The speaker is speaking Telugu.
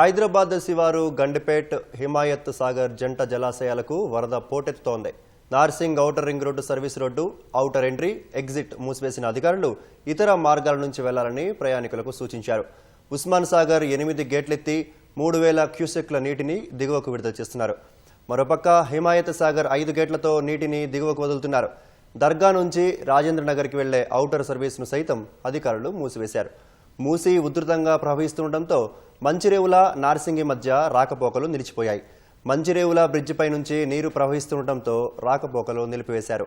హైదరాబాద్ శివారు గండిపేట్ హిమాయత్ సాగర్ జంట జలాశయాలకు వరద పోటెత్తుతోంది. Narsingi outer ring road service road outer entry exit మూసివేసిన అధికారులు ఇతర మార్గాల నుంచి వెళ్ళాలని ప్రయాణికులకు సూచించారు. ఉస్మాన్ సాగర్ ఎనిమిది గేట్లెత్తి మూడు వేల క్యూసెక్ల నీటిని దిగువకు విడుదల చేస్తున్నారు. మరోపక్క హిమాయత్ సాగర్ ఐదు గేట్లతో నీటిని దిగువకు వదులుతున్నారు. దర్గా నుంచి రాజేంద్ర నగర్కి వెళ్ళే ఔటర్ సర్వీస్ను సైతం అధికారులు మూసివేశారు. మూసి ఉధృతంగా ప్రవహిస్తుండటంతో మంచిరేవుల నార్సింగి మధ్య రాకపోకలు నిలిచిపోయాయి. మంచిరేవుల బ్రిడ్జిపై నుంచి నీరు ప్రవహిస్తుండటంతో రాకపోకలు నిలిపివేశారు.